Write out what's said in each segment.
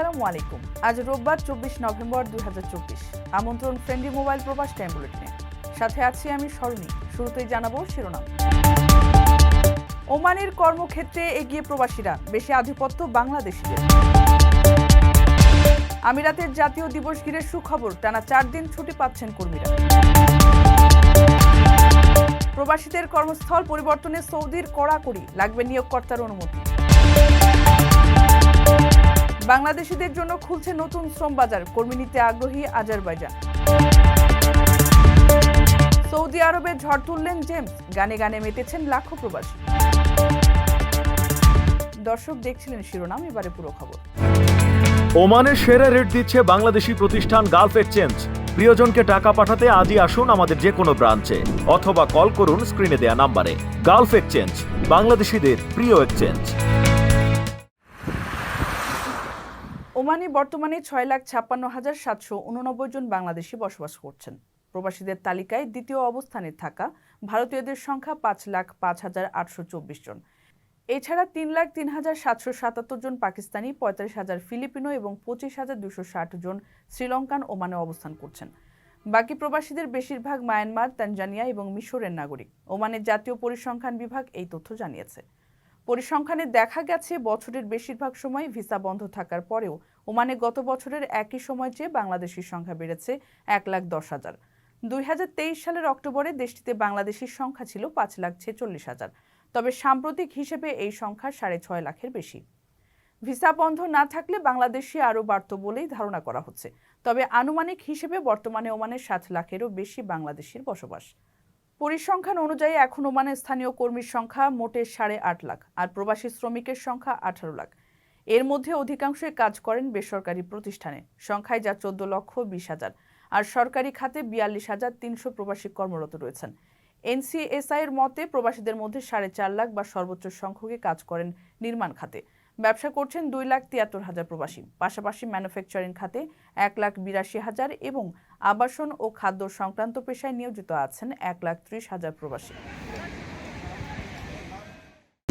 আসসালামু আলাইকুম। আজ রোববার চব্বিশ নভেম্বর দুই আমন্ত্রণ ফ্রেন্ডলি মোবাইল প্রবাস টাইম বুলেটিনে সাথে আছি আমি স্মরণী শুরুতেই জানাব শিরোনাম। ওমানের কর্মক্ষেত্রে এগিয়ে প্রবাসীরা, বেশি আধিপত্য বাংলাদেশিদের। আমিরাতের জাতীয় দিবস ঘিরে সুখবর, টানা চার দিন ছুটি পাচ্ছেন কর্মীরা। প্রবাসীদের কর্মস্থল পরিবর্তনে সৌদির কড়াকড়ি, লাগবে নিয়োগকর্তার অনুমতি। বাংলাদেশিদের জন্য খুলছে নতুন শ্রম বাজার। কর্মী নিতে আগ্রহী আজারবাইজান। সৌদি আরবে ঝড় তুললেন জেমস। গানে গানে মেতেছেন লাখো প্রবাসী। দর্শক দেখছিলেন শিরোনাম, এবারে পুরো খবর। ওমানের সেরা রেট দিচ্ছে বাংলাদেশি প্রতিষ্ঠান গালফ এক্সচেঞ্জ। প্রিয়জনকে টাকা পাঠাতে আজই আসুন আমাদের যে কোনো ব্রাঞ্চে, অথবা কল করুন স্ক্রিনে দেয়া নাম্বারে। গালফ এক্সচেঞ্জ, বাংলাদেশিদের প্রিয় এক্সচেঞ্জ। ওমানে বর্তমানে ছয় লাখ ছাপ্পান্ন হাজার সাতশো উননব্বই জন বাংলাদেশি বসবাস করছেন। প্রবাসীদের তালিকায় দ্বিতীয় অবস্থানে থাকা ভারতীয়দের সংখ্যা পাঁচ লাখ পাঁচ হাজার আটশো চব্বিশ জন। এছাড়া তিন লাখ তিন হাজার সাতশো সাতাত্তর জন পাকিস্তানি, পঁয়তাল্লিশ হাজার ফিলিপিনো এবং পঁচিশ হাজার দুশো ষাট জন শ্রীলঙ্কান ওমানে অবস্থান করছেন। বাকি প্রবাসীদের বেশিরভাগ মায়ানমার, তানজানিয়া এবং মিশরের নাগরিক। ওমানের জাতীয় পরিসংখ্যান বিভাগ এই তথ্য জানিয়েছে। পরিসংখ্যানে দেখা গেছে, বছরের বেশিরভাগ সময় ভিসা বন্ধ থাকার পরেও ওমানে গত বছরের একই সময় চেয়ে বাংলাদেশির সংখ্যা বেড়েছে এক লাখ দশ হাজার। দুই সালের অক্টোবরে দেশটিতে বাংলাদেশির সংখ্যা ছিল পাঁচ লাখ ছেচল্লিশ হাজার, তবে সাম্প্রতিক হিসেবে এই সংখ্যা সাড়ে ছয় লাখের বেশি। ভিসা বন্ধ না থাকলে বাংলাদেশি আরও বাড়ত বলেই ধারণা করা হচ্ছে, তবে আনুমানিক হিসেবে বর্তমানে ওমানে সাত লাখেরও বেশি বাংলাদেশির বসবাস। পরিসংখ্যান অনুযায়ী এখন ওমানে স্থানীয় কর্মীর সংখ্যা মোটে সাড়ে আট লাখ, আর প্রবাসী শ্রমিকের সংখ্যা আঠারো লাখ। এর মধ্যে অধিকাংশই কাজ করেন বেসরকারি প্রতিষ্ঠানে। সংখ্যায় যা চোদ্দ লক্ষ বিশ হাজার। আর সরকারি খাতে বিয়াল্লিশ হাজার তিনশো প্রবাসী কর্মরত রয়েছেন। এনসিএসআই এর মতে প্রবাসীদের মধ্যে সাড়ে চার লাখ বা সর্বোচ্চ সংখ্যকে কাজ করেন নির্মাণ খাতে। ব্যবসা করছেন দুই লাখ তিয়াত্তর হাজার প্রবাসী। পাশাপাশি ম্যানুফ্যাকচারিং খাতে এক লাখ বিরাশি হাজার এবং আবাসন ও খাদ্য সংক্রান্ত পেশায় নিয়োজিত আছেন এক লাখ ত্রিশ হাজার প্রবাসী।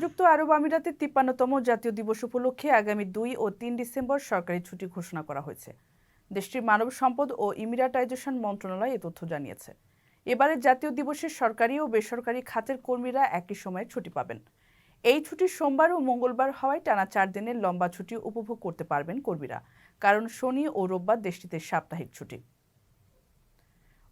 সংযুক্ত আরব আমিরাতের তিপ্পান্নতম জাতীয় দিবস উপলক্ষে আগামী দুই ও তিন ডিসেম্বর সরকারি ছুটি ঘোষণা করা হয়েছে। দেশটির মানব সম্পদ ও ইমিরাটাইজেশন মন্ত্রণালয় এ তথ্য জানিয়েছে। এবারে জাতীয় দিবসে সরকারি ও বেসরকারি খাতের কর্মীরা একই সময়ে ছুটি পাবেন। এই ছুটি সোমবার ও মঙ্গলবার হওয়ায় টানা চার দিনের লম্বা ছুটি উপভোগ করতে পারবেন কর্মীরা, কারণ শনি ও রোববার দেশটিতে সাপ্তাহিক ছুটি।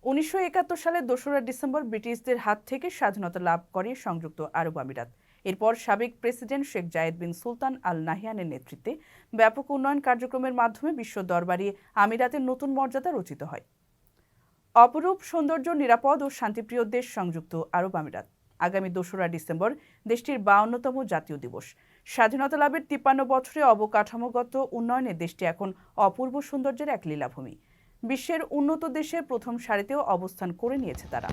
উনিশশো সালের দোসরা ডিসেম্বর ব্রিটিশদের হাত থেকে স্বাধীনতা লাভ করে সংযুক্ত আরব আমিরাত। এরপর সাবেক president Sheikh Zayed bin Sultan al নাহিয়ানের নেতৃত্বে ব্যাপক উন্নয়ন কার্যক্রমের মাধ্যমে বিশ্ব দরবারে আমিরাতের নতুন মর্যাদা রচিত হয়। অপরূপ সৌন্দর্য, নিরাপদ ও শান্তিপ্রিয় দেশ সংযুক্ত আরব আমিরাত। আগামী দোসরা ডিসেম্বর দেশটির বাউন্নতম জাতীয় দিবস। স্বাধীনতা লাভের তিপ্পান্ন বছরে অবকাঠামোগত উন্নয়নে দেশটি এখন অপূর্ব সৌন্দর্যের এক লীলাভূমি। বিশ্বের উন্নত দেশের প্রথম সারিতেও অবস্থান করে নিয়েছে তারা।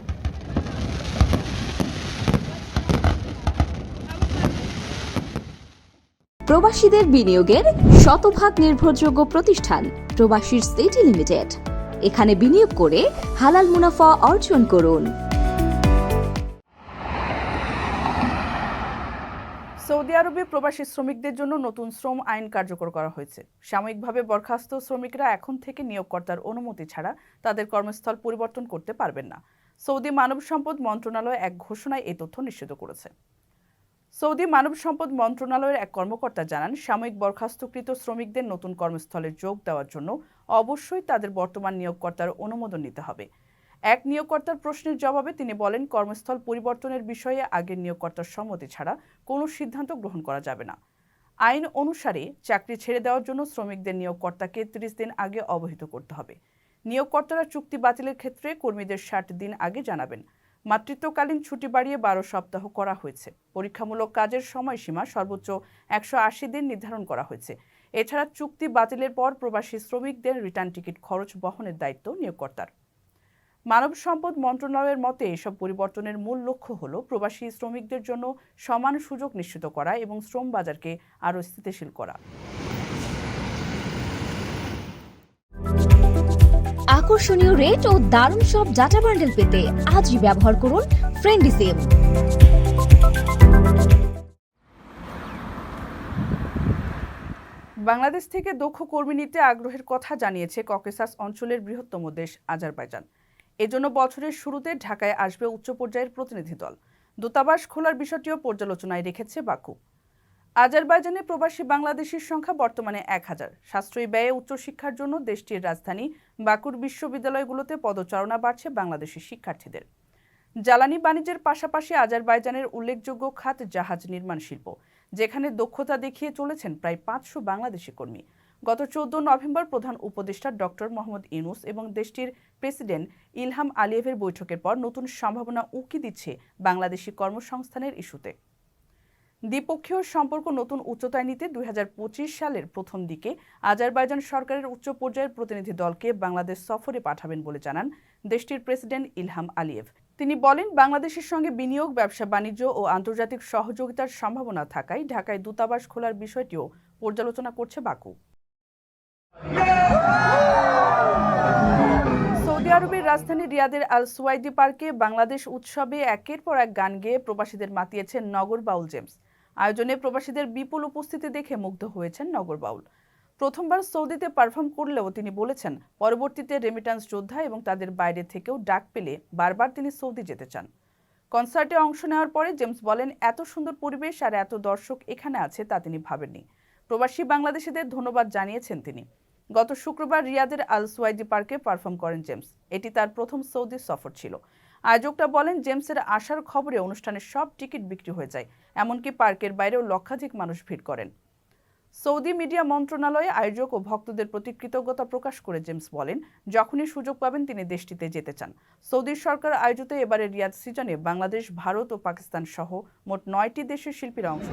প্রবাসীদের বিনিয়োগের শতভাগ নির্ভরযোগ্য প্রতিষ্ঠান প্রবাসীর সিটি লিমিটেড। এখানে বিনিয়োগ করে হালাল মুনাফা অর্জন করুন। সৌদি আরবে প্রবাসী শ্রমিকদের জন্য নতুন শ্রম আইন কার্যকর করা হয়েছে। সাময়িকভাবে বরখাস্ত শ্রমিকরা এখন থেকে নিয়োগকর্তার অনুমতি ছাড়া তাদের কর্মস্থল পরিবর্তন করতে পারবেন না। সৌদি মানব সম্পদ মন্ত্রণালয় এক ঘোষণায় এই তথ্য নিশ্চিত করেছে। সৌদি মানব সম্পদ মন্ত্রণালয়ের এক কর্মকর্তা জানান, সাময়িক বরখাস্তকৃত শ্রমিকদের নতুন কর্মস্থলে যোগ দেওয়ার জন্য অবশ্যই তাদের বর্তমান নিয়োগকর্তার অনুমোদন নিতে হবে। এক নিয়োগকর্তার প্রশ্নের জবাবে তিনি বলেন, কর্মস্থল পরিবর্তনের বিষয়ে আগের নিয়োগকর্তার সম্মতি ছাড়া কোনো সিদ্ধান্ত গ্রহণ করা যাবে না। আইন অনুসারে চাকরি ছেড়ে দেওয়ার জন্য শ্রমিকদের নিয়োগকর্তাকে ত্রিশ দিন আগে অবহিত করতে হবে। নিয়োগকর্তারা চুক্তি বাতিলের ক্ষেত্রে কর্মীদের ষাট দিন আগে জানাবেন। মাতৃত্বকালীন ছুটি বাড়িয়ে বারো সপ্তাহ করা হয়েছে। পরীক্ষামূলক কাজের সময়সীমা সর্বোচ্চ একশো আশি দিন নির্ধারণ করা হয়েছে। এছাড়া চুক্তি বাতিলের পর প্রবাসী শ্রমিকদের রিটার্ন টিকিট খরচ বহনের দায়িত্ব নিয়োগকর্তার। মানব সম্পদ মন্ত্রণালয়ের মতে এসব পরিবর্তনের মূল লক্ষ্য হল প্রবাসী শ্রমিকদের জন্য সমান সুযোগ নিশ্চিত করা এবং শ্রম বাজারকে আরও স্থিতিশীল করা। আকর্ষণীয় রেট ও দারুণ সব ডাটা বান্ডেল পেতে আজই ব্যবহার করুন ফ্রেন্ডি সিম বাংলাদেশ থেকে দক্ষ কর্মী নিতে আগ্রহের কথা জানিয়েছে ককেসাস অঞ্চলের বৃহত্তম দেশ আজারবাইজান। এজন্য বছরের শুরুতে ঢাকায় আসবে উচ্চ পর্যায়ের প্রতিনিধি দল। দূতাবাস খোলার বিষয়টিও পর্যালোচনায় রেখেছে বাকু। আজারবাইজানে প্রবাসী বাংলাদেশির সংখ্যা বর্তমানে এক হাজার। সাশ্রয়ী ব্যয়ে উচ্চশিক্ষার জন্য দেশটির রাজধানী বাকুর বিশ্ববিদ্যালয়গুলোতে পদচারণা বাড়ছে বাংলাদেশি শিক্ষার্থীদের। জ্বালানি বাণিজ্যের পাশাপাশি আজারবাইজানের উল্লেখযোগ্য খাত জাহাজ নির্মাণ শিল্প, যেখানে দক্ষতা দেখিয়ে চলেছেন প্রায় পাঁচশো বাংলাদেশি কর্মী। গত চোদ্দ নভেম্বর প্রধান উপদেষ্টা ডক্টর মোহাম্মদ ইউনুস এবং দেশটির প্রেসিডেন্ট ইলহাম আলিয়েভের বৈঠকের পর নতুন সম্ভাবনা উকি দিচ্ছে বাংলাদেশি কর্মসংস্থানের ইস্যুতে। দ্বিপক্ষীয় সম্পর্ক নতুন উচ্চতায় নিতে দুই হাজার পঁচিশ সালের প্রথম দিকে আজারবাইজান সরকারের উচ্চ পর্যায়ের প্রতিনিধি দলকে বাংলাদেশ সফরে পাঠাবেন বলে জানান দেশটির প্রেসিডেন্ট ইলহাম আলিয়েভ। তিনি বলেন, বাংলাদেশের সঙ্গে বিনিয়োগ, ব্যবসা, বাণিজ্য ও আন্তর্জাতিক সহযোগিতার সম্ভাবনা থাকায় ঢাকায় দূতাবাস খোলার বিষয়টিও পর্যালোচনা করছে বাকু। সৌদি আরবের রাজধানী রিয়াদের আল সুয়াইদি পার্কে বাংলাদেশ উৎসবে একের পর এক গান গেয়ে প্রবাসীদের মাতিয়েছেন নগর বাউল জেমস। আয়োজনে প্রবাসীদের বিপুল উপস্থিতি দেখে মুগ্ধ হয়েছেন নগর বাউল। প্রথমবার সৌদিতে পারফর্ম করলেও তিনি বলেছেন, পরবর্তীতে রেমিটান্স যোদ্ধা এবং তাদের বাইরে থেকেও ডাক পেলে বারবার তিনি সৌদি যেতে চান। কনসার্টে অংশ নেওয়ার পরে জেমস বলেন, এত সুন্দর পরিবেশ আর এত দর্শক এখানে আছে তা তিনি ভাবেননি। প্রবাসী বাংলাদেশিদের ধন্যবাদ জানিয়েছেন তিনি। গত শুক্রবার রিয়াদের আল সুয়াইদি পার্কে পারফর্ম করেন জেমস। এটি তার প্রথম সৌদি সফর ছিল। আয়োজকরা বলেন, জেমসের আসার খবরে অনুষ্ঠানের সব টিকিট বিক্রি হয়ে যায়। এমনকি পার্কের বাইরেও লক্ষাধিক মানুষ ভিড় করেন। সৌদি মিডিয়া মন্ত্রণালয়ে আয়োজক ও ভক্তদের প্রতি কৃতজ্ঞতা প্রকাশ করে জেমস বলেন, যখনই সুযোগ পাবেন তিনি দেশটিতে যেতে চান। সৌদি সরকার আয়োজিত এবারে রিয়াদ সিজনে বাংলাদেশ, ভারত ও পাকিস্তান সহ মোট নয়টি দেশের শিল্পীরা অংশ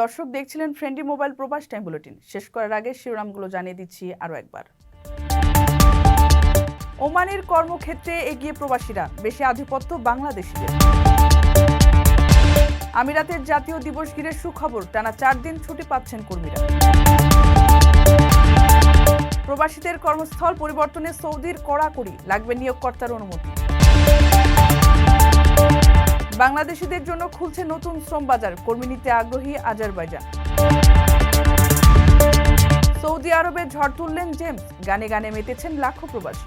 দর্শক দেখছিলেন friendly mobile Probash time bulletin. শেষ করার আগে শিরোনামগুলো জানিয়ে দিচ্ছি আরও একবার। ওমানের কর্মক্ষেত্রে এগিয়ে প্রবাসীরা, বেশি আধিপত্য বাংলাদেশিদের। আমিরাতের জাতীয় দিবস ঘিরে সুখবর, টানা চার দিন ছুটি পাচ্ছেন কর্মীরা। প্রবাসীদের কর্মস্থল পরিবর্তনে সৌদির কড়াকড়ি, লাগবে নিয়োগকর্তার অনুমতি। বাংলাদেশিদের জন্য খুলছে নতুন শ্রম বাজার কর্মী নিতে আগ্রহী আজারবাইজান। সৌদি আরবে ঝড় তুললেন জেমস, গানে গানে মেতেছেন লাখো প্রবাসী।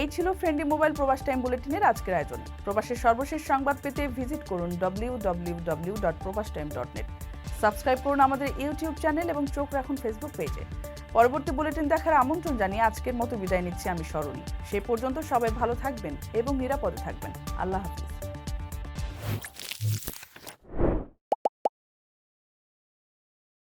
এই ছিল ফ্রেন্ডলি মোবাইল প্রবাস টাইম বুলেটিনের আজকের আয়োজন। প্রবাসের সর্বশেষ সংবাদ পেতে ভিজিট করুন W W W dot Probash time dot net subscribe করুন আমাদের ইউটিউব চ্যানেল এবং চোখ রাখুন ফেসবুক পেজে পরবর্তী বুলেটিন দেখার আমন্ত্রণ জানিয়ে আজকের মতো বিদায় নিচ্ছি আমি স্মরণী। সে পর্যন্ত সবাই ভালো থাকবেন এবং নিরাপদে থাকবেন। আল্লাহ হাফিজ।